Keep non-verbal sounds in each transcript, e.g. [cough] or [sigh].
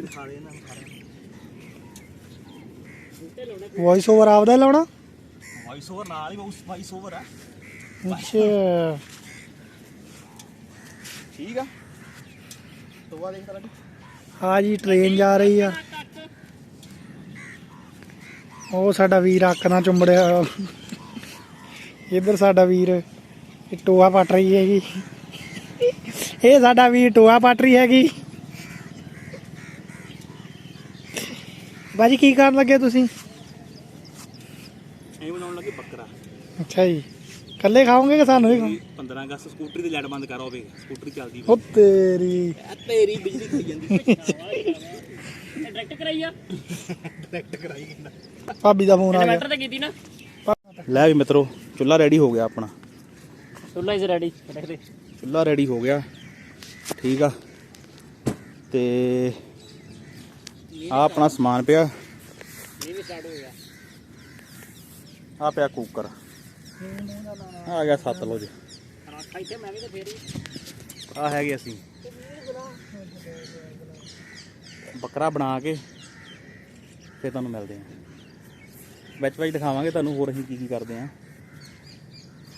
ਦਿਖਾ ਦੇ ਨੂੰ ਵੌਇਸ ਓਵਰ ਆਪਦਾ ਹੀ ਲਾਉਣਾ? ਵਾਇਸ ਓਵਰ ਨਾਲ ਹੀ ਵਾਇਸ ਓਵਰ ਆ। ਅੱਛਾ। ਠੀਕ ਆ। ਤੋਆ ਦੇਖ ਤਰਾ ਆ ਜੀ ਟ੍ਰੇਨ ਜਾ ਰਹੀ ਆ। ਉਹ ਸਾਡਾ ਵੀਰ ਅੱਖ ਨਾਲ ਚੁੰਬੜਿਆ ਹੋਇਆ। ਇੱਧਰ ਸਾਡਾ ਵੀਰ ਇਹ ਟੋਆ ਪੱਟ ਰਹੀ ਹੈਗੀ। ਇਹ ਸਾਡਾ ਵੀਰ ਟੋਆ ਪੱਟ ਰਹੀ ਹੈਗੀ। ਬਾਜੀ ਕੀ ਕਰਨ ਲੱਗੇ ਤੁਸੀਂ? ਇਹ ਬਣਾਉਣ ਲੱਗੇ ਬੱਕਰਾ। ਅੱਛਾ ਜੀ। ਕੱਲੇ ਖਾਓਗੇ ਕਿ ਸਾਨੂੰ ਵੀ ਖਾਓ? 15 ਅਗਸਤ ਸਕੂਟਰੀ ਦੀ ਲਾਈਟ ਬੰਦ ਕਰ ਹੋਵੇ ਸਕੂਟਰੀ ਚੱਲਦੀ ਉਹ ਤੇਰੀ। ਤੇਰੀ ਬਿਜਲੀ ਖਾਈ ਜਾਂਦੀ ਡਾਇਰੈਕਟ ਕਰਾਈ ਆ। ਡਾਇਰੈਕਟ ਕਰਾਈ ਜਾਂਦਾ ਭਾਬੀ ਦਾ ਫੋਨ ਆ ਗਿਆ। ਇਨਵਰਟਰ ਤੇ ਕੀਤੀ ਨਾ? ਲੈ ਵੀ ਮਿੱਤਰੋ ਚੁੱਲਾ ਰੈਡੀ ਹੋ ਗਿਆ ਆਪਣਾ। ਚੁੱਲਾ ਇਜ਼ ਰੈਡੀ ਦੇਖਦੇ। ਚੁੱਲਾ ਰੈਡੀ ਹੋ ਗਿਆ। ਠੀਕ ਆ। ਤੇ ਆ ਆਪਣਾ ਸਮਾਨ ਪਿਆ। ਗਿਆ ਆ ਪਿਆ ਕੁੱਕਰ ਆ ਗਿਆ ਸਤਲੁਜ ਰੱਖਾ ਇੱਥੇ ਮੈਂ ਵੀ ਤਾਂ ਫੇਰ ਹੀ। ਆ ਹੈਗੇ ਅਸੀਂ। ਬੱਕਰਾ ਬਣਾ ਕੇ ਫਿਰ ਤੁਹਾਨੂੰ ਮਿਲਦੇ ਆ ਵਿੱਚ ਵਿੱਚ ਦਿਖਾਵਾਂਗੇ ਤੁਹਾਨੂੰ ਹੋਰ ਅਸੀਂ ਕੀ ਕੀ ਕਰਦੇ ਆ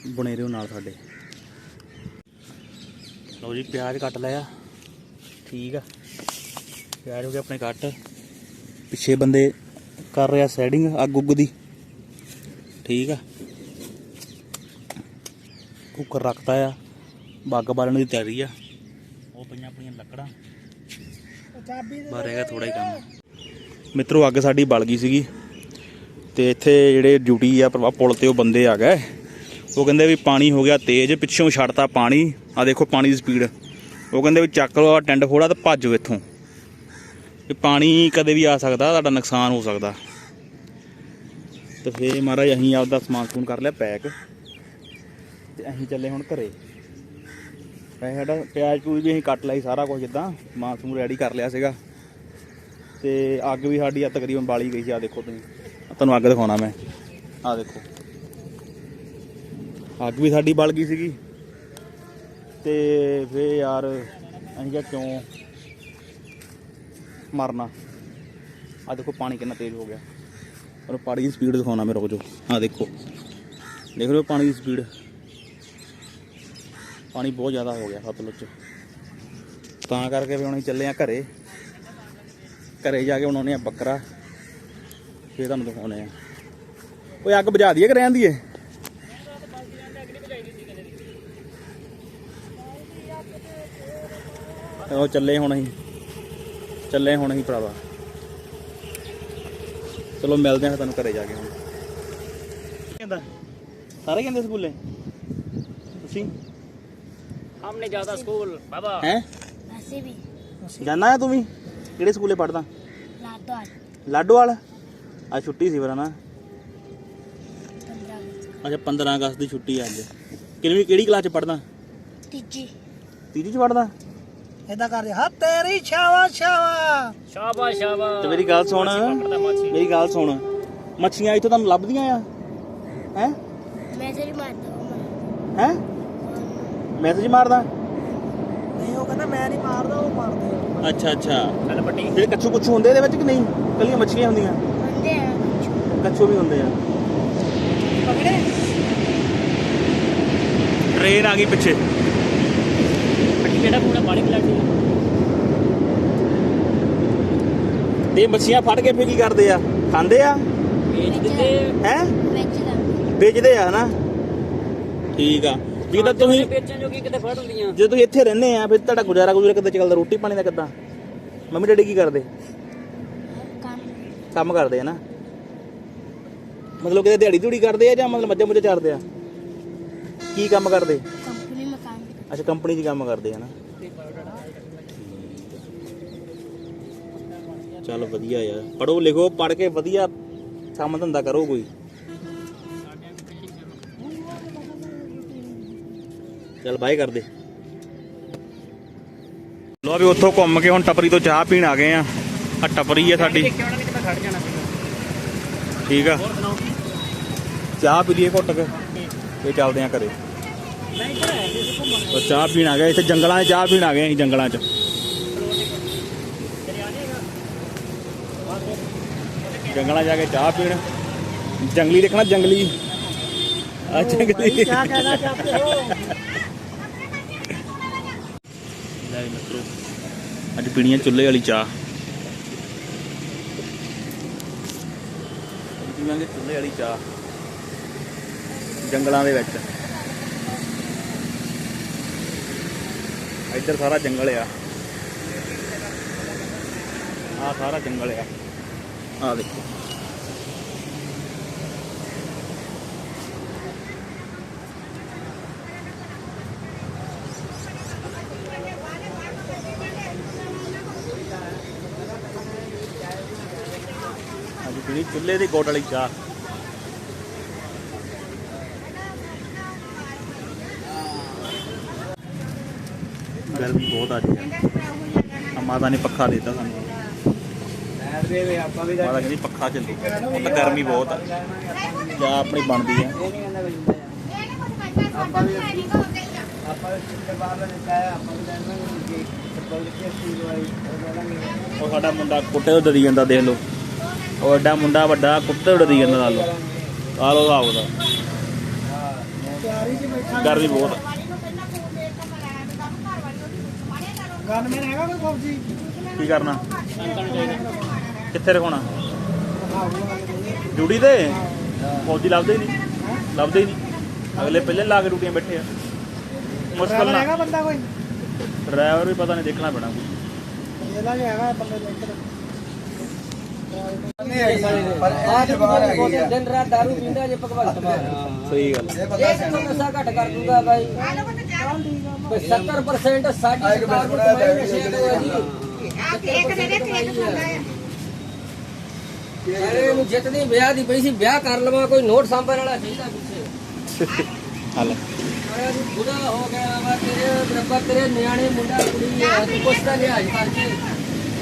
ਬਣੇ ਰਹੋ ਨਾਲ ਸਾਡੇ। ਲਓ ਜੀ ਪਿਆਜ਼ ਕੱਟ ਲਿਆ। ਠੀਕ ਆ। ਪਿਆਜ਼ ਹੋ ਗਏ ਆਪਣੇ ਕੱਟ। ਪਿੱਛੇ ਬੰਦੇ ਕਰ ਰਿਹਾ ਸੈਡਿੰਗ ਅੱਗ ਉੱਗ ਦੀ। ਠੀਕ ਆ। ਕੁੱਕਰ ਰੱਖਤਾ ਆ। ਬੱਗ ਬਾਲਣ ਦੀ ਤਿਆਰੀ ਆ। ਉਹ ਪਈਆਂ ਆਪਣੀਆਂ ਲੱਕੜਾਂ। ਬਾਰੇਗਾ ਥੋੜਾ ਹੀ ਕੰਮ। ਮਿੱਤਰੋ, ਅੱਗ ਸਾਡੀ ਬਲ ਗਈ ਸੀਗੀ। ਤੇ ਇੱਥੇ ਜਿਹੜੇ ਡਿਊਟੀ ਆ ਪ੍ਰਭਾ ਪੁਲ ਤੇ ਉਹ ਬੰਦੇ ਆ ਗਏ। ਉਹ ਕਹਿੰਦੇ ਵੀ ਪਾਣੀ ਹੋ ਗਿਆ ਤੇਜ਼, ਪਿੱਛੋਂ ਛੱਡਤਾ ਪਾਣੀ। ਆ ਦੇਖੋ ਪਾਣੀ ਦੀ ਸਪੀਡ ਉਹ ਕਹਿੰਦੇ ਵੀ ਚੱਕ ਲਓ ਆ ਟੈਂਡ ਖੋੜਾ ਤੇ ਭੱਜੋ ਇੱਥੋਂ। ਵੀ ਪਾਣੀ ਕਦੇ ਵੀ ਆ ਸਕਦਾ, ਤੁਹਾਡਾ ਨੁਕਸਾਨ ਹੋ ਸਕਦਾ। ਤੇ ਫੇਰ ਮਹਾਰਾਜ ਅਸੀਂ ਆਪਦਾ ਸਮਾਨ ਸਮੂਨ ਕਰ ਲਿਆ, ਪੈਕ। ਤੇ ਅਸੀਂ ਚੱਲੇ ਹੁਣ ਘਰੇ। ਵੈਸੇ ਸਾਡਾ, ਪਿਆਜ਼ ਪੂਜ ਵੀ ਅਸੀਂ ਕੱਟ ਲਈ ਸਾਰਾ ਕੁਝ ਜਿੱਦਾਂ ਮਾਸੂਮ ਰੈਡੀ ਕਰ ਲਿਆ ਸੀਗਾ। ਤੇ ਅੱਗ ਵੀ ਸਾਡੀ ਆ ਤਕਰੀਬਨ ਬਾਲੀ ਗਈ ਸੀ ਆ ਦੇਖੋ ਤੁਸੀਂ। ਤੁਹਾਨੂੰ ਅੱਗ ਦਿਖਾਉਣਾ ਮੈਂ। ਆ ਦੇਖੋ। ਅੱਗ ਵੀ ਸਾਡੀ ਬਲ ਗਈ ਸੀਗੀ। ਤੇ ਫੇ ਯਾਰ, ਅਸੀਂ ਕਿਹਾ ਕਿਉਂ? ਮਰਨਾ। ਆ ਦੇਖੋ ਪਾਣੀ ਕਿੰਨਾ ਤੇਜ਼ ਹੋ ਗਿਆ। ਔਰ ਪਾਣੀ ਦੀ ਸਪੀਡ ਦਿਖਾਉਣਾ ਮੈਂ, ਰੁਕ ਜਾਓ। ਆ ਦੇਖੋ। ਦੇਖ ਰਹੇ ਹੋ ਪਾਣੀ ਦੀ ਸਪੀਡ ਪਾਣੀ ਬਹੁਤ ਜ਼ਿਆਦਾ ਹੋ ਗਿਆ ਸਤਲੁਜ ਚ। ਤਾਂ ਕਰਕੇ ਵੀ ਹੁਣ ਅਸੀਂ ਚੱਲੇ ਆ ਘਰੇ। ਘਰੇ ਜਾ ਕੇ ਬਣਾਉਣੇ ਆ ਬੱਕਰਾ। ਫੇਰ ਤੁਹਾਨੂੰ ਦਿਖਾਉਣੇ ਆ ਓਏ, ਅੱਗ ਬੁਝਾ ਦਈਏ ਕਿ ਰਹਿਣ ਦੀਏ ਉਹ ਚੱਲੇ ਹੁਣ ਅਸੀਂ। ਚੱਲੇ ਹੁਣ ਅਸੀਂ ਭਰਾਵਾ ਚਲੋ ਮਿਲਦੇ ਆ ਤੁਹਾਨੂੰ ਘਰੇ ਜਾ ਕੇ ਹੁਣ ਕਹਿੰਦਾ ਸਾਰੇ ਕਹਿੰਦੇ ਸਕੂਲੇ ਤੁਸੀਂ हमने ज्यादा स्कूल बाबा ਹੈ वैसे भी ਜਾਣਾ ਆ ਤੂੰ ਵੀ ਕਿਹੜੇ ਸਕੂਲੇ ਪੜਦਾ लाडवाल ਲਾਡੋਵਾਲ ਆ ਛੁੱਟੀ ਸੀ ਵਰਾ ਨਾ पंद्रह अगस्त ਅੱਛਾ 15 ਅਗਸਤ ਦੀ ਛੁੱਟੀ ਆ ਅੱਜ ਕਿਹੜੀ ਕਿਹੜੀ ਕਲਾਸ ਚ ਪੜਦਾ तीजी ਤੀਜੀ ਚ ਪੜਦਾ ਇਦਾਂ ਕਰਦੇ ਹਾਂ ਤੇਰੀ ਛਾਵਾ ਛਾਵਾ। ਸ਼ਾਬਾਸ਼ ਸ਼ਾਬਾਸ਼ ਤੇ ਮੇਰੀ ਗੱਲ ਸੁਣ। ਮੇਰੀ ਗੱਲ ਸੁਣ। ਮੱਛੀਆਂ ਇੱਥੋਂ ਤੁਹਾਨੂੰ ਲੱਭਦੀਆਂ ਆ। ਹੈ? ਮੈਸੇਜ ਮਾਰਦਾ ਹੈ? ਮੈਸੇਜ ਮਾਰਦਾ। ਨਹੀਂ ਉਹ ਕਹਿੰਦਾ ਮੈਂ ਨਹੀਂ ਮਾਰਦਾ ਉਹ ਮਾਰਦਾ ਅੱਛਾ ਅੱਛਾ। ਚੱਲ ਪੱਟੀ ਫਿਰ ਕੱਛੂ ਕੁੱਛੂ ਹੁੰਦੇ ਇਹਦੇ ਵਿੱਚ ਕਿ ਨਹੀਂ? ਕੱਲੀਆਂ ਮੱਛੀਆਂ ਹੁੰਦੀਆਂ। ਹੁੰਦੇ ਆ ਕੱਛੂ ਵੀ ਹੁੰਦੇ ਆ। ਪਕੜੇ? ਟ੍ਰੇਨ ਆ ਗਈ ਪਿੱਛੇ। ਜਿਹੜਾ ਪੂਰਾ ਪਾਣੀ ਪਲਾਟੀ ਤੇ ਮੱਛੀਆਂ ਫੜ ਕੇ ਫੇਰ ਕੀ ਕਰਦੇ ਆ? ਖਾਂਦੇ ਆ? ਵੇਚਦੇ। ਆ ਹਨਾ? ਠੀਕ ਆ। ਵੀ ਤਾਂ ਤੁਸੀਂ ਵੇਚਣ ਜੋਗੀ ਕਿਤੇ ਫੜ ਹੁੰਦੀਆਂ। ਜੇ ਤੁਸੀਂ ਇੱਥੇ ਰਹਿੰਦੇ ਆ ਫਿਰ ਤੁਹਾਡਾ ਗੁਜ਼ਾਰਾ ਗੁਜ਼ਾਰਾ ਕਿੱਦਾਂ ਚੱਲਦਾ? ਰੋਟੀ ਪਾਣੀ ਦਾ ਕਿੱਦਾਂ? ਮੰਮੀ ਡੈਡੀ ਕੀ ਕਰਦੇ? ਕੰਮ। ਕਰਦੇ ਆ ਨਾ? ਮਤਲਬ ਕਿਤੇ ਦਿਹਾੜੀ ਦੂੜੀ ਕਰਦੇ ਆ ਜਾਂ ਮਤਲਬ ਮੱਝਾਂ ਮੁੱਝਾਂ ਚਾਰਦੇ ਆ? ਕੀ ਕੰਮ ਕਰਦੇ? ਕੰਪਨੀ ਮਕਾਨ ਅੱਛਾ ਕੰਪਨੀ 'ਚ ਕੰਮ ਕਰਦੇ ਆ ਨਾ? ਚੱਲ ਵਧੀਆ ਯਾਰ। ਪੜੋ ਲਿਖੋ ਪੜ ਕੇ ਵਧੀਆ ਕੰਮ ਧੰਦਾ ਕਰੋ ਕੋਈ। ਚੱਲ ਬਾਏ ਕਰਦੇ। ਲੋ ਵੀ ਉੱਥੋਂ ਘੁੰਮ ਕੇ ਹੁਣ ਟਪਰੀ ਤੋਂ ਚਾਹ ਪੀਣ ਆ ਗਏ ਆ। ਆ ਟਪਰੀ ਆ ਸਾਡੀ। ਠੀਕ ਆ। ਚਾਹ ਪੀ ਲਈਏ ਘੁੱਟ ਕੇ। ਇਹ ਚੱਲਦੇ ਆ ਘਰੇ। ਉਹ ਚਾਹ ਪੀਣ ਆ ਗਏ ਇੱਥੇ ਜੰਗਲਾਂ 'ਚ ਚਾਹ ਪੀਣ ਆ ਗਏ ਅਸੀਂ ਜੰਗਲਾਂ 'ਚ। ਜੰਗਲਾਂ ਜਾ ਕੇ ਚਾਹ ਪੀਣ। ਜੰਗਲੀ ਦੇਖਣਾ ਜੰਗਲੀ। ਆ ਜੰਗਲੀ। ਕੀ ਕਹਿਣਾ ਚਾਹਤੇ ਹੋ ਲੈ ਮਿੱਤਰੋ ਅੱਜ ਪੀਣੀ ਆ ਚੁੱਲ੍ਹੇ ਵਾਲੀ ਚਾਹ। ਪੀਵਾਂਗੇ ਚੁੱਲ੍ਹੇ ਵਾਲੀ ਚਾਹ। ਜੰਗਲਾਂ ਦੇ ਵਿੱਚ। ਇੱਧਰ ਸਾਰਾ ਜੰਗਲ ਆ। ਆ ਸਾਰਾ ਜੰਗਲ ਆ। ਆ ਦੇਖੋ। ਅੱਜ ਪੀਣੀ ਚੁੱਲ੍ਹੇ ਦੀ ਗੋਡ ਵਾਲੀ ਚਾਹ ਗਰਮੀ ਬਹੁਤ ਅੱਜ ਆ ਮਾਤਾ ਨੇ ਪੱਖਾ ਦਿੱਤਾ ਸਾਨੂੰ। ਮਾਤਾ ਕਹਿੰਦੀ ਪੱਖਾ ਚੱਲੂ। ਉਹ ਤਾਂ ਗਰਮੀ ਬਹੁਤ ਆ। ਚਾਹ ਆਪਣੀ ਬਣਦੀ ਆ। ਉਹ ਸਾਡਾ ਮੁੰਡਾ ਕੁੱਤੇ ਤੋਂ ਡਰੀ ਜਾਂਦਾ, ਦੇਖ ਲਓ। ਉਹ ਐਡਾ ਮੁੰਡਾ ਵੱਡਾ, ਕੁੱਤੇ ਤੋਂ ਡਰੀ ਜਾਂਦਾ ਨਾਲ। ਆ ਲੋ ਹਿਸਾਬ ਦਾ ਗਰਮੀ ਬਹੁਤ ਆ ਗਨਮੈਨ ਹੈਗਾ ਕੋਈ ਫੌਜੀ ਕੀ ਕਰਨਾ? ਕਿੱਥੇ ਰਖਾਉਣਾ? ਡਿਊਟੀ ਤੇ? ਫੌਜੀ ਲੱਭਦੇ ਹੀ ਨਹੀਂ। ਲੱਭਦੇ ਹੀ ਨਹੀਂ। ਅਗਲੇ ਪਹਿਲੇ ਲਾ ਕੇ ਡਿਊਟੀਆਂ ਬੈਠੇ ਆ। ਮੁਸ਼ਕਲ ਨਾ ਹੈਗਾ ਬੰਦਾ ਕੋਈ? ਡਰਾਈਵਰ ਵੀ ਪਤਾ ਨਹੀਂ ਦੇਖਣਾ ਪੈਣਾ ਕੋਈ। ਇਹਦਾ ਹੈਗਾ ਬੰਦੇ ਦੇ ਇੱਧਰ। ਦਿਨ ਰਾਤ ਦਾਰੂ ਪੀਂਦਾ ਜੇ ਭਗਵੰਤ ਮਾਨ ਸਹੀ ਗੱਲ ਇਹ ਕਿਥੋਂ ਨਸ਼ਾ ਘੱਟ ਕਰ ਦੂਗਾ ਬਾਈ 70% ਸਾਡੀ ਸਰਕਾਰ ਨੂੰ ਕਮਾਈ ਨਸ਼ੇ ਤੋਂ ਹੈ ਜੀ ਅਰੇ ਨੂੰ ਜਿਤਨੀ ਵਿਆਹ ਦੀ ਪਈ ਸੀ ਵਿਆਹ ਕਰ ਲਵਾਂ ਕੋਈ ਨੋਟ ਸਾਂਭਣ ਵਾਲਾ ਚਾਹੀਦਾ ਪਿੱਛੇ ਹਲ ਬੁੜਾ ਹੋ ਗਿਆ ਵਾ ਤੇਰੇ ਬਰਾਬਰ ਤੇਰੇ ਨਿਆਣੇ ਮੁੰਡਾ ਕੁੜੀ ਕੁਛ ਤਾਂ ਲਿਹਾਜ਼ ਕਰਕੇ।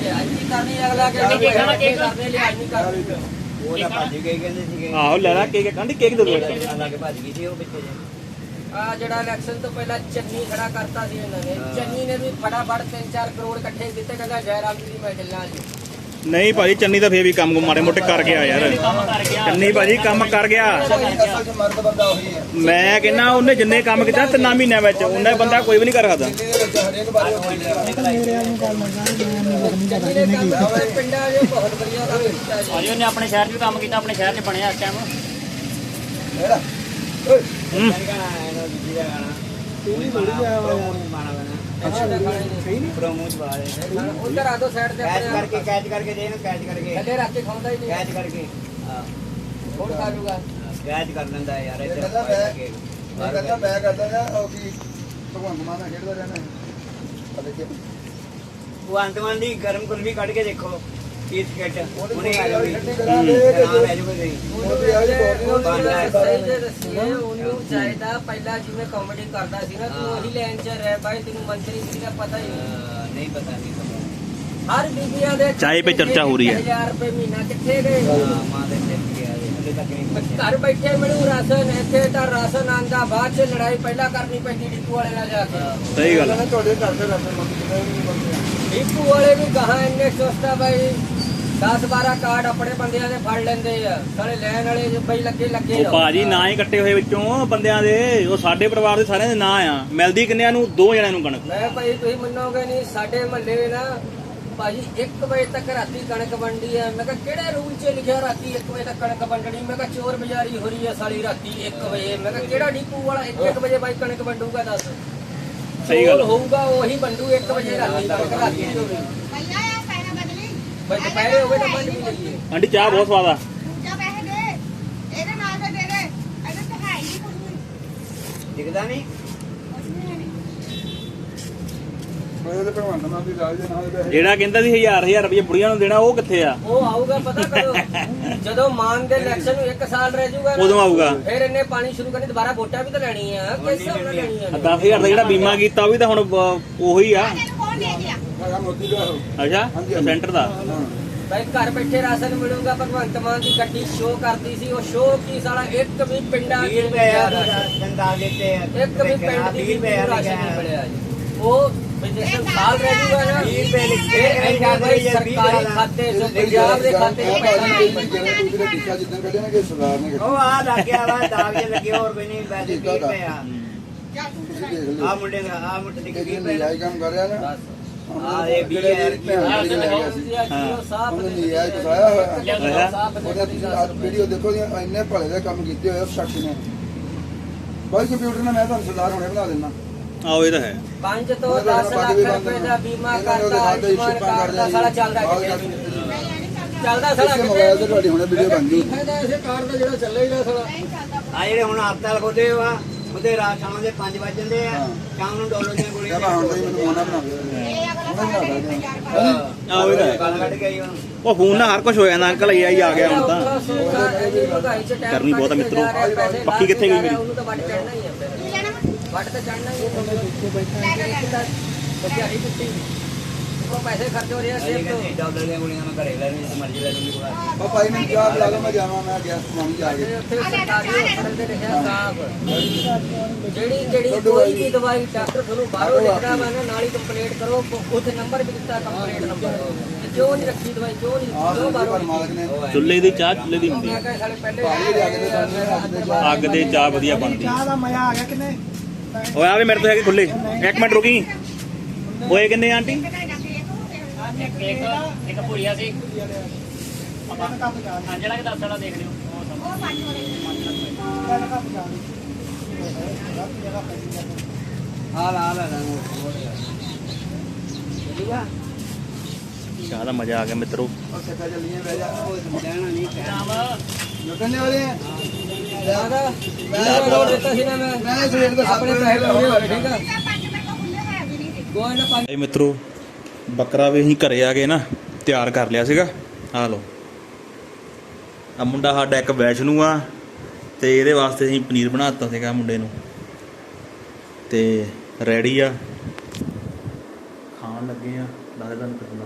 ਲਿਹਾਜ਼ ਨਹੀਂ ਕਰਨੀ ਅਗਲਾ ਕਹਿੰਦਾ ਲੈ ਕੇਕ ਕੰਢੀ ਕੇਕ ਦੇ ਦੋ। ਆ ਜਿਹੜਾ ਇਲੈਕਸ਼ਨ ਤੋਂ ਪਹਿਲਾਂ ਚੰਨੀ ਖੜਾ ਕਰਤਾ ਸੀ ਇਹਨਾਂ ਨੇ। ਚੰਨੀ ਨੇ ਵੀ ਫਟਾਫਟ 3-4 ਕਰੋੜ ਇਕੱਠੇ ਕੀਤੇ ਕਹਿੰਦਾ ਜੈਰਾਮ ਜੀ ਮੈਂ ਚੱਲਾਂ ਜੀ। ਨਹੀਂ ਭਾਜੀ ਚੰਨੀ ਤਾਂ ਫੇਰ ਵੀ ਕੰਮ ਮਾੜੇ ਮੋਟੇ ਕਰ ਗਿਆ ਯਾਰ। ਚੰਨੀ ਭਾਜੀ ਕੰਮ ਕਰ ਗਿਆ। ਮੈਂ ਕਹਿੰਦਾ ਉਹਨੇ ਜਿੰਨੇ ਕੰਮ ਕੀਤਾ ਤਿੰਨਾਂ ਮਹੀਨਿਆਂ ਵਿੱਚ ਉਹਨੇ ਬੰਦਾ ਕੋਈ ਵੀ ਨਹੀਂ ਕਰ ਸਕਦਾ। ਭਾਜੀ ਉਹਨੇ ਆਪਣੇ ਸ਼ਹਿਰ 'ਚ ਵੀ ਕੰਮ ਕੀਤਾ ਆਪਣੇ ਸ਼ਹਿਰ 'ਚ ਬਣਿਆ ਇਸ ਟਾਈਮ ਹੂੰ। ਉਧਰ ਆ ਦੋ ਸਾਈਡ ਤੇ ਆਪਣੇ ਕੈਚ ਕਰਕੇ ਦੇ ਨਾ ਕੈਚ ਕਰਕੇ। ਥੱਲੇ ਰੱਖ ਕੇ ਖਾਉਂਦਾ ਹੀ ਨਹੀਂ। ਕੈਚ ਕਰਕੇ। ਕੌਣ ਖਾ ਜੂਗਾ? ਕੈਚ ਕਰ ਲੈਂਦਾ ਯਾਰ ਇੱਧਰ ਕਹਿੰਦਾ ਮੈਂ ਮੈਂ ਕਹਿੰਦਾ ਮੈਂ ਕਰਦਾ ਜਾਂ ਉਹ ਕੀ ਭਗਵੰਤ ਮਾਨ ਨਾਲ ਖੇਡਦਾ ਰਹਿਣਾ ਆ ਦੇਖਿਓ ਉਹ ਅੰਤਮਾਨ ਦੀ ਗਰਮ ਕੁਲਫੀ ਕੱਢ ਕੇ ਦੇਖੋ। ਕੀ ਸਕੇਟ ਉਹਨੇ ਆ ਉਹਦੀ ਜਾਊਗੀ ਖੇਡੀ ਕਰਾ ਦੇ ਹਾਂ ਲੈ ਜੂਗਾ ਗਈ ਉਹਦੀ ਆ ਜੀ ਬਹੁਤ ਸਹੀ ਜੇ ਦੱਸੀਏ ਉਹਨੂੰ ਚਾਹੀਦਾ ਪਹਿਲਾਂ ਜਿਵੇਂ ਕਾਮੇਡੀ ਕਰਦਾ ਸੀ ਨਾ ਤੂੰ ਉਹੀ ਲਾਈਨ 'ਚ ਰਹਿ ਬਾਈ ਤੈਨੂੰ ਮੰਤਰੀ ਜੀ ਦਾ ਪਤਾ ਹੀ ਨਹੀਂ ਨਹੀਂ ਪਤਾ ਨਹੀਂ ਪਤਾ ਹਰ ਬੀਬੀਆਂ ਦੇ ਚਾਏ ਪੇ ਚਰਚਾ ਹੋ ਰਹੀ ਹੈ। 1000 ਰੁਪਏ ਮਹੀਨਾ ਕਿੱਥੇ ਗਏ ਹਾਂ, ਮਾਂ ਦੇ ਸਿਰ ਗਿਆ ਹਲੇ ਤੱਕ ਨਹੀਂ ਪਹੁੰਚਿਆ ਘਰ ਬੈਠੇ ਮਿਲੂ ਰਾਸ਼ਨ ਇੱਥੇ ਤਾਂ ਰਾਸ਼ਨ ਆਂਦਾ ਬਾਅਦ ਚ ਲੜਾਈ ਪਹਿਲਾਂ ਕਰਨੀ ਪੈਂਦੀ ਡਿਪੂ ਵਾਲੇ ਨਾਲ ਜਾ ਕੇ ਸਹੀ ਗੱਲ। ਤੁਹਾਡੇ ਘਰ ਦੇ ਰਹਿੰਦੇ ਮੰਗ ਕਿਤੇ ਨਹੀਂ ਬੰਦੇ ਡਿਪੂ ਵਾਲੇ ਵੀ ਕਹਾ ਇੰਨੇ ਸਸਤਾ ਬਾਈ 10 12 ਕਾਰਡ ਆਪਣੇ ਬੰਦਿਆਂ ਦੇ ਫੜ ਲੈਂਦੇ ਆ। ਸਾਲੇ ਲੈਣ ਵਾਲੇ ਜੇ ਬਈ ਲੱਗੇ ਲੱਗੇ ਉਹ ਭਾਜੀ ਨਾਂ ਹੀ ਕੱਟੇ ਹੋਏ ਵਿੱਚੋਂ ਬੰਦਿਆਂ ਦੇ। ਉਹ ਸਾਡੇ ਪਰਿਵਾਰ ਦੇ ਸਾਰਿਆਂ ਦੇ ਨਾਂ ਆ। ਮਿਲਦੀ ਕਿੰਨਿਆਂ ਨੂੰ? ਦੋ ਜਣਿਆਂ ਨੂੰ ਕਣਕ। ਮੈਂ ਭਾਈ ਤੁਸੀਂ ਮੰਨੋਗੇ ਨਹੀਂ ਸਾਡੇ ਮਹੱਲੇ ਨਾ ਭਾਜੀ 1 ਵਜੇ ਤੱਕ ਰਾਤੀ ਕਣਕ ਵੰਡੀ ਆ। ਮੈਂ ਕਿਹਾ ਕਿਹੜੇ ਰੂਲ 'ਚ ਲਿਖਿਆ ਰਾਤੀ 1 ਵਜੇ ਤੱਕ ਕਣਕ ਵੰਡਣੀ? ਮੈਂ ਕਿਹਾ ਚੋਰ ਬਜ਼ਾਰੀ ਹੋ ਰਹੀ ਆ ਸਾਲੀ ਰਾਤੀ 1 ਵਜੇ। ਮੈਂ ਕਿਹਾ ਕਿਹੜਾ ਡਿਪੂ ਵਾਲਾ 1 ਵਜੇ ਬਾਈ ਕਣਕ ਵੰਡੂਗਾ ਦੱਸ? ਸਹੀ ਗੱਲ। ਹੋਊਗਾ ਉਹੀ ਵੰਡੂ 1 ਵਜੇ ਰਾਤੀ ਕਣਕ ਰਾਤੀ ਹੋਵੇ ਆਂਟੀ ਚਾਹ ਬਹੁਤ ਸਵਾਦ ਆ। ਜਿਹੜਾ ਕਹਿੰਦਾ ਸੀ 1000 1000 ਰੁਪਏ ਬੁੜੀਆਂ ਨੂੰ ਦੇਣਾ ਉਹ ਕਿੱਥੇ ਆ? ਉਹ ਆਊਗਾ ਪਤਾ ਕਰੋ। [laughs] ਜਦੋਂ ਮਾਨ ਦੇ ਇਲੈਕਸ਼ਨ ਨੂੰ 1 ਸਾਲ ਰਹਿ ਜਾਊਗਾ ਉਦੋਂ ਆਊਗਾ। ਫਿਰ ਇਹਨੇ ਪਾਣੀ ਸ਼ੁਰੂ ਕਰਨੀ ਦੁਬਾਰਾ ਵੋਟਾਂ ਵੀ ਤਾਂ ਲੈਣੀ ਆ ਕਿਸ ਹਿਸਾਬ ਨਾਲ ਲੈਣੀ 10000 ਦਾ ਜਿਹੜਾ ਬੀਮਾ ਕੀਤਾ ਉਹ ਵੀ ਤਾਂ ਹੁਣ ਉਹੀ ਆ। ਦੇ ਹੈਗਾ ਮੋਦੀ ਦਾ। ਅੱਛਾ। ਸੈਂਟਰ ਦਾ? ਭਾਈ ਘਰ ਬੈਠੇ ਰਾਸ਼ਨ ਮਿਲੂਗਾ ਭਗਵੰਤ ਮਾਨ ਦੀ ਗੱਡੀ ਸ਼ੋਅ ਕਰਦੀ ਸੀ। ਉਹ ਸ਼ੋਅ ਕੀ ਸਾਲਾ? ਇੱਕ ਵੀ ਪਿੰਡਾਂ 20 ਰੁਪਏ ਯਾਰ ਦੰਦਾ ਦਿੱਤੇ ਇੱਕ ਵੀ ਪਿੰਡ ਦੀ 20 ਰਾਸ਼ਨ ਨਹੀਂ ਮਿਲਿਆ ਜੀ। ਉਹ ਵੀ ਦਿਨ ਸਾਲ ਰਹਿ ਜੂਗਾ ਨਾ। ਵੀਹ ਰੁਪਏ ਲਿਖੇ, ਦੇ ਜਾਂ ਸਰਕਾਰੀ। ਖਾਤੇ ਚ ਪੰਜਾਬ ਦੇ ਖਾਤੇ ਚ ਪੈਸਾ ਨਹੀਂ। ਦੂਸਰੇ ਟੀਕਾ ਜਿੱਦਾਂ ਕੱਢਿਆ ਨਾ ਕਿ ਸਰਦਾਰ ਨੇ ਉਹ ਆ ਲੱਗਿਆ ਵਾ ਦਾਗ ਜੇ ਲੱਗੇ ਹੋਰ ਕੋਈ ਨਹੀਂ ਪੈਸੇ 20 ਰੁਪਏ ਆ। ਆ ਮੁੰਡੇ ਦਾ ਆ ਮੁੰਡੇ ਦੀ ਕਿ 20 ਜੇ ਰੁਪਏ ਕੰਮ ਕਰ ਰਿਹਾ ਨਾ ਆ ਇਹ ਵੀਹ ਹਜ਼ਾਰ ਕੀ ਆ ਵੀਡੀਓ ਦੇਖੋ ਜੀ ਇੰਨੇ ਭਲੇ ਦੇ ਕੰਮ ਕੀਤੇ ਹੋਏ ਸ਼ਖਸ ਨੇ ਬਾਈ ਕੰਪਿਊਟਰ ਨਾਲ ਮੈਂ ਤੁਹਾਨੂੰ ਸਰਦਾਰ ਹੁਣੇ ਬਣਾ ਦਿੰਦਾ। ਆਓ ਇਹ ਤਾਂ ਹੈ। 5 ਤੋਂ 10 ਲੱਖ ਰੁਪਏ ਦਾ ਬੀਮਾ ਕਰਦਾ ਆਯੁਸ਼ਮਾਨ ਕਾਰਡ ਦਾ ਸਾਲਾ ਚੱਲਦਾ ਕਿਤੇ ਚੱਲਦਾ ਸਾਲਾ ਮੋਬਾਈਲ ਤੇ ਤੁਹਾਡੀ ਹੁਣੇ ਵੀਡੀਓ ਬਣ ਗਈ ਫਾਇਦਾ ਇਸੇ ਕਾਰਡ ਦਾ ਜਿਹੜਾ ਚੱਲੇ ਹੀ ਨਾ ਸਾਲਾ। ਆ ਜਿਹੜੇ ਹੁਣ ਹਸਪਤਾਲ ਖੋਦੇ ਵਾ ਉਹਦੇ ਰਾਤ ਸ਼ਾਮ ਦੇ 5 ਵਜ ਜਾਂਦੇ ਆ ਹਾਂ। ਸ਼ਾਮ ਨੂੰ ਡੋਲੋ ਦੀਆਂ ਗੋਲੀਆਂ ਕਹਿੰਦਾ ਹੁਣ ਤੁਸੀਂ ਮੈਨੂੰ ਮੋਨਾ ਬਣਾ ਦਿਓ। ਉਹਨੇ ਬਣਾ ਦਿਆ ਆਓ ਇਹ ਤਾਂ ਹੈ। ਗੱਲ ਕੱਢ ਕੇ ਆਈ ਹੁਣ ਉਹ ਫੋਨ ਨਾਲ ਹਰ ਕੁਝ ਹੋ ਜਾਂਦਾ ਅੰਕਲ ਇਹ ਆ ਗਿਆ ਹੁਣ ਤਾਂ। ਕਰਨੀ ਬਹੁਤ ਆ ਮਿੱਤਰੋ। ਪੱਕੀ ਕਿੱਥੇ ਗਈ ਮੇਰੀ? ਉਹਨੂੰ ਤਾਂ ਵੱਟ ਚੜਨਾ ਹੀ ਆ ਵੱਟ ਤਾਂ ਚੜਨਾ ਹੀ ਹੈ ਬੱਚਾ ਹੀ ਪੈਸੇ ਖਰਚ ਹੋ ਰਿਹਾ ਸੇਬ ਤੋਂ ਕਹਿੰਦੇ ਡਾਲਰ ਦੀਆਂ ਗੋਲੀਆਂ ਮੈਂ ਘਰੇ ਲੈ ਲਈ ਜਿਸ ਮਰਜ਼ੀ ਲੈ ਲੂੰਗੀ ਕੋਲ ਉਹ ਭਾਈ ਨੇ ਕਿਹਾ ਬੁਲਾ ਲਓ ਮੈਂ ਜਾਵਾਂ ਮੈਂ ਗਿਆ ਸਮਾਨ ਜਾ ਕੇ। ਉੱਥੇ ਸਰਕਾਰੀ ਹਸਪਤਾਲ ਦੇ ਲਿਖਿਆ ਸਾਫ਼। ਜਿਹੜੀ ਜਿਹੜੀ ਕੋਈ ਵੀ ਦਵਾਈ ਡਾਕਟਰ ਤੁਹਾਨੂੰ ਬਾਹਰੋਂ ਲਿਖਦਾ ਵਾ ਨਾ ਨਾਲ ਹੀ ਕੰਪਲੀਟ ਕਰੋ ਉੱਥੇ ਨੰਬਰ ਵੀ ਦਿੱਤਾ ਕੰਪਲੀਟ ਨੰਬਰ ਕਿਉਂ ਨਹੀਂ ਰੱਖੀ ਦਵਾਈ ਕਿਉਂ ਨਹੀਂ ਕਿਉਂ ਬਾਹਰੋਂ ਚੁੱਲ੍ਹੇ ਦੀ ਚਾਹ ਚੁੱਲ੍ਹੇ ਦੀ ਹੁੰਦੀ ਮੈਂ ਹੈ ਅੱਗੇ ਦੇ ਅੱਗ ਚਾਹ। ਵਧੀਆ ਬਣਦੀ। ਚਾਹ ਦਾ ਮਜ਼ਾ ਆ ਗਿਆ ਕਿੰਨੇ ਓਏ ਆਵੇ ਮੇਰੇ ਤੋਂ ਹੈਗੇ ਖੁੱਲੇ ਇੱਕ ਮਿੰਟ ਰੁਕੀ। ਓਏ ਕਿੰਨੇ ਆਂਟੀ? ਇੱਕ ਭੁਰੀਆ ਸੀ। ਆਪਾਂ ਹਾਂ ਜਿਹੜਾ ਕਿ 10 ਵਾਲਾ ਦੇਖ ਲਿਓ। ਉਹ ਪੰਜ ਹੋਰੇ ਕੱਪ ਜਾ ਆ ਲਾ ਲਾ ਲਾ ਚਾਹ ਦਾ ਮਜ਼ਾ ਆ ਗਿਆ ਮਿੱਤਰੋ। ਉਹ ਸੱਕਾ ਚੱਲੀਆਂ ਬਹਿ ਜਾ। ਉਹ ਲੈਣਾ ਨਹੀਂ ਲੁੱਟਣ ਵਾਲੇ ਆ। ਆਦਾ ਮੈਂ ਲੋੜ ਦਿੱਤਾ ਸੀ ਨਾ ਮੈਂ। ਮੈਂ ਸਵੇਰ ਦਾ ਆਪਣੇ ਪੈਸੇ ਲਾਉਣੇ ਹੋਏ ਠੀਕ ਆ? ਪੰਜ ਕੋਈ ਨਾ ਪੰਜ ਮਿੱਤਰੋ। ਬੱਕਰਾ ਵੀ ਅਸੀਂ ਘਰੇ ਆ ਗਏ ਨਾ ਤਿਆਰ ਕਰ ਲਿਆ ਸੀਗਾ। ਆ ਲਓ। ਆ ਮੁੰਡਾ ਸਾਡਾ ਇੱਕ ਵੈਸ਼ਨੂ ਆ ਤੇ ਇਹਦੇ ਵਾਸਤੇ ਅਸੀਂ ਪਨੀਰ ਬਣਾ ਦਿੱਤਾ ਸੀਗਾ ਮੁੰਡੇ ਨੂੰ। ਤੇ ਰੈਡੀ ਆ। ਖਾਣ ਲੱਗੇ ਆ। ਦੱਸ ਤੁਹਾਨੂੰ ਕਿੰਨਾ